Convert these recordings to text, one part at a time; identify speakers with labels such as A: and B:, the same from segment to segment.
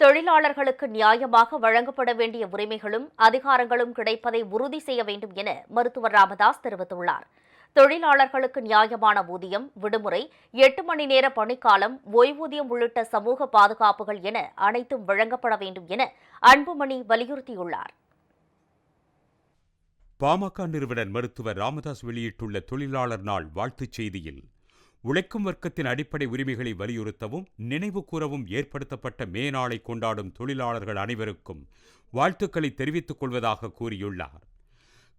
A: தொழிலாளர்களுக்கு நியாயமாக வழங்கப்பட வேண்டிய உரிமைகளும் அதிகாரங்களும் கிடைப்பதை உறுதி செய்ய வேண்டும் என மருத்துவர் ராமதாஸ் தெரிவித்துள்ளார். தொழிலாளர்களுக்கு நியாயமான ஊதியம் விடுமுறை எட்டு மணி நேர பணிக்காலம் ஓய்வூதியம் உள்ளிட்ட சமூக பாதுகாப்புகள் என அனைத்தும் வழங்கப்பட வேண்டும் என அன்புமணி வலியுறுத்தியுள்ளார்.
B: பாமக நிறுவனர் மருத்துவர் ராமதாஸ் வெளியிட்டுள்ள தொழிலாளர் நாள் வாழ்த்துச் செய்தியில் உழைக்கும் வர்க்கத்தின் அடிப்படை உரிமைகளை வலியுறுத்தவும் நினைவு கூறவும் ஏற்படுத்தப்பட்ட மே நாளை கொண்டாடும் தொழிலாளர்கள் அனைவருக்கும் வாழ்த்துக்களை தெரிவித்துக் கொள்வதாக கூறியுள்ளார்.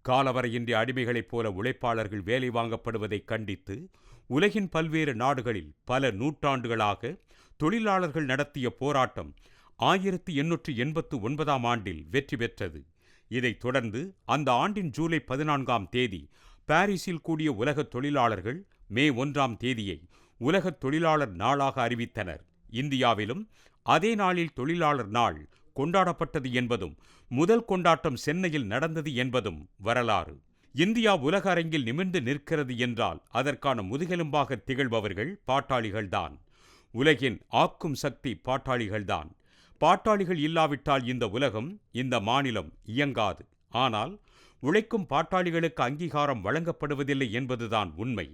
B: காலவரையின்றி அடிமைகளைப் போல உழைப்பாளர்கள் வேலை வாங்கப்படுவதை கண்டித்து உலகின் பல்வேறு நாடுகளில் பல நூற்றாண்டுகளாக தொழிலாளர்கள் நடத்திய போராட்டம் ஆயிரத்தி எண்ணூற்றி எண்பத்து ஒன்பதாம் ஆண்டில் வெற்றி பெற்றது. இதைத் தொடர்ந்து அந்த ஆண்டின் ஜூலை பதினான்காம் தேதி பாரிஸில் கூடிய உலக தொழிலாளர்கள் மே ஒன்றாம் தேதியை உலக தொழிலாளர் நாளாக அறிவித்தனர். இந்தியாவிலும் அதே நாளில் தொழிலாளர் நாள் கொண்டாடப்பட்டது என்பதும் முதல் கொண்டாட்டம் சென்னையில் நடந்தது என்பதும் வரலாறு. இந்தியா உலக அரங்கில் நிமிர்ந்து நிற்கிறது என்றால் அதற்கான முதுகெலும்பாக திகழ்பவர்கள் பாட்டாளிகள்தான். உலகின் ஆக்கும் சக்தி பாட்டாளிகள்தான். பாட்டாளிகள் இல்லாவிட்டால் இந்த உலகம் இந்த மாநிலம் இயங்காது. ஆனால் உழைக்கும் பாட்டாளிகளுக்கு அங்கீகாரம் வழங்கப்படுவதில்லை என்பதுதான் உண்மை.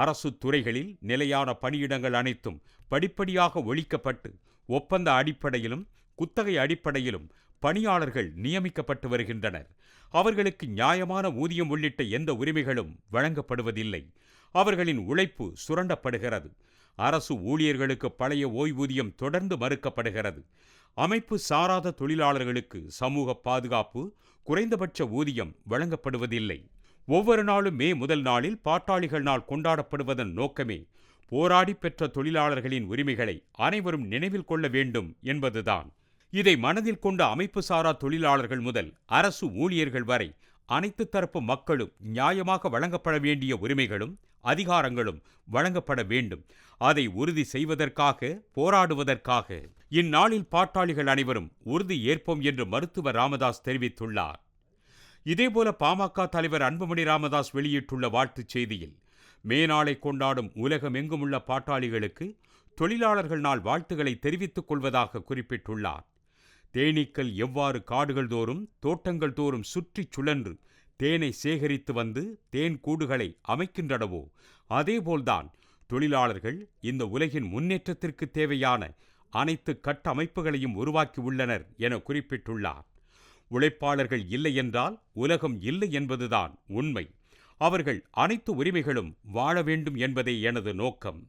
B: அரசு துறைகளில் நிலையான பணியிடங்கள் அனைத்தும் படிப்படியாக ஒழிக்கப்பட்டு ஒப்பந்த அடிப்படையிலும் குத்தகை அடிப்படையிலும் பணியாளர்கள் நியமிக்கப்பட்டு வருகின்றனர். அவர்களுக்கு நியாயமான ஊதியம் உள்ளிட்ட எந்த உரிமைகளும் வழங்கப்படுவதில்லை. அவர்களின் உழைப்பு சுரண்டப்படுகிறது. அரசு ஊழியர்களுக்கு பழைய ஓய்வூதியம் தொடர்ந்து மறுக்கப்படுகிறது. அமைப்பு சாராத தொழிலாளர்களுக்கு சமூக பாதுகாப்பு குறைந்தபட்ச ஊதியம் வழங்கப்படுவதில்லை. ஒவ்வொரு நாளும் மே முதல் நாளில் பாட்டாளிகள் நாள் கொண்டாடப்படுவதன் நோக்கமே போராடி பெற்ற தொழிலாளர்களின் உரிமைகளை அனைவரும் நினைவில் கொள்ள வேண்டும் என்பதுதான். இதை மனதில் கொண்ட அமைப்பு சாரா தொழிலாளர்கள் முதல் அரசு ஊழியர்கள் வரை அனைத்து தரப்பு மக்களும் நியாயமாக வழங்கப்பட வேண்டிய உரிமைகளும் அதிகாரங்களும் வழங்கப்பட வேண்டும். அதை உறுதி செய்வதற்காக போராடுவதற்காக. இந்நாளில் பாட்டாளிகள் அனைவரும் உறுதி ஏற்போம் என்று மருத்துவர் ராமதாஸ் தெரிவித்துள்ளார். இதேபோல பாமக தலைவர் அன்புமணி ராமதாஸ் வெளியிட்டுள்ள வாழ்த்துச் செய்தியில் மே நாளை கொண்டாடும் உலகமெங்குமுள்ள பாட்டாளிகளுக்கு தொழிலாளர்கள் நாள் வாழ்த்துக்களை தெரிவித்துக் கொள்வதாக குறிப்பிட்டுள்ளார். தேனீக்கள் எவ்வாறு காடுகள் தோறும் தோட்டங்கள் தோறும் சுற்றிச் சுழன்று தேனை சேகரித்து வந்து தேன் கூடுகளை அமைக்கின்றனவோ அதேபோல்தான் தொழிலாளர்கள் இந்த உலகின் முன்னேற்றத்திற்கு தேவையான அனைத்து கட்டமைப்புகளையும் உருவாக்கியுள்ளனர் என குறிப்பிட்டுள்ளார். உழைப்பாளர்கள் இல்லை என்றால் உலகம் இல்லை என்பதுதான் உண்மை. அவர்கள் அனைத்து உரிமைகளும் வாழ வேண்டும் என்பதே எனது நோக்கம்.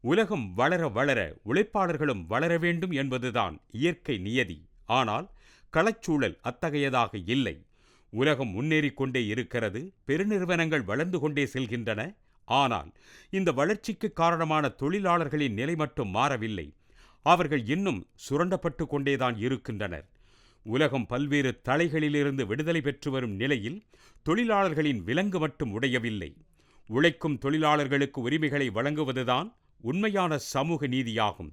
B: உலகம் வளர வளர உழைப்பாளர்களும் வளர வேண்டும் என்பதுதான் இயற்கை நியதி. ஆனால் களச்சூழல் அத்தகையதாக இல்லை. உலகம் முன்னேறிக் கொண்டே இருக்கிறது பெருநிறுவனங்கள் வளர்ந்து கொண்டே செல்கின்றன. ஆனால் இந்த வளர்ச்சிக்கு காரணமான தொழிலாளர்களின் நிலை மட்டும் மாறவில்லை. அவர்கள் இன்னும் சுரண்டப்பட்டு கொண்டேதான் இருக்கின்றனர். உலகம் பல்வேறு தலைகளிலிருந்து விடுதலை பெற்று வரும் நிலையில் தொழிலாளர்களின் விலங்கு மட்டும் உடையவில்லை. உழைக்கும் தொழிலாளர்களுக்கு உரிமைகளை வழங்குவதுதான் உண்மையான சமூக நீதியாகும்.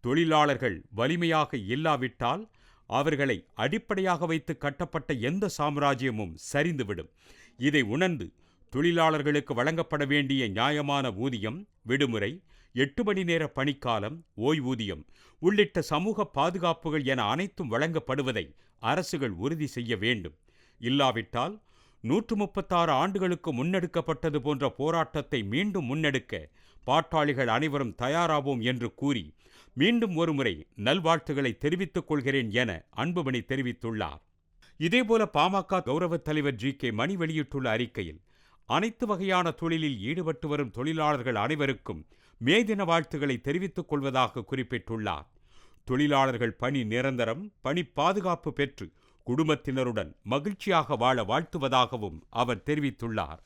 B: தொழிலாளர்கள் வலிமையாக இல்லாவிட்டால் அவர்களை அடிப்படையாக வைத்து கட்டப்பட்ட எந்த சாம்ராஜ்யமும் சரிந்துவிடும். இதை உணர்ந்து தொழிலாளர்களுக்கு வழங்கப்பட வேண்டிய நியாயமான ஊதியம் விடுமுறை எட்டு மணி நேர பணிக்காலம் ஓய்வூதியம் உள்ளிட்ட சமூக பாதுகாப்புகள் என அனைத்தும் வழங்கப்படுவதை அரசுகள் உறுதி செய்ய வேண்டும். இல்லாவிட்டால் நூற்று முப்பத்தாறு ஆண்டுகளுக்கு முன்னெடுக்கப்பட்டது போன்ற போராட்டத்தை மீண்டும் முன்னெடுக்க பாட்டாளிகள் அனைவரும் தயாராவோம் என்று கூறி மீண்டும் ஒருமுறை நல்வாழ்த்துக்களை தெரிவித்துக் கொள்கிறேன் என அன்புமணி தெரிவித்துள்ளார். இதேபோல பாமக கௌரவ தலைவர் ஜி கே மணி வெளியிட்டுள்ள அறிக்கையில் அனைத்து வகையான தொழிலில் ஈடுபட்டு வரும் தொழிலாளர்கள் அனைவருக்கும் மே தின வாழ்த்துக்களை தெரிவித்துக் கொள்வதாக குறிப்பிட்டுள்ளார். தொழிலாளர்கள் பணி நிரந்தரம் பணி பாதுகாப்பு பெற்று குடும்பத்தினருடன் மகிழ்ச்சியாக வாழ வாழ்த்துவதாகவும் அவர் தெரிவித்துள்ளார்.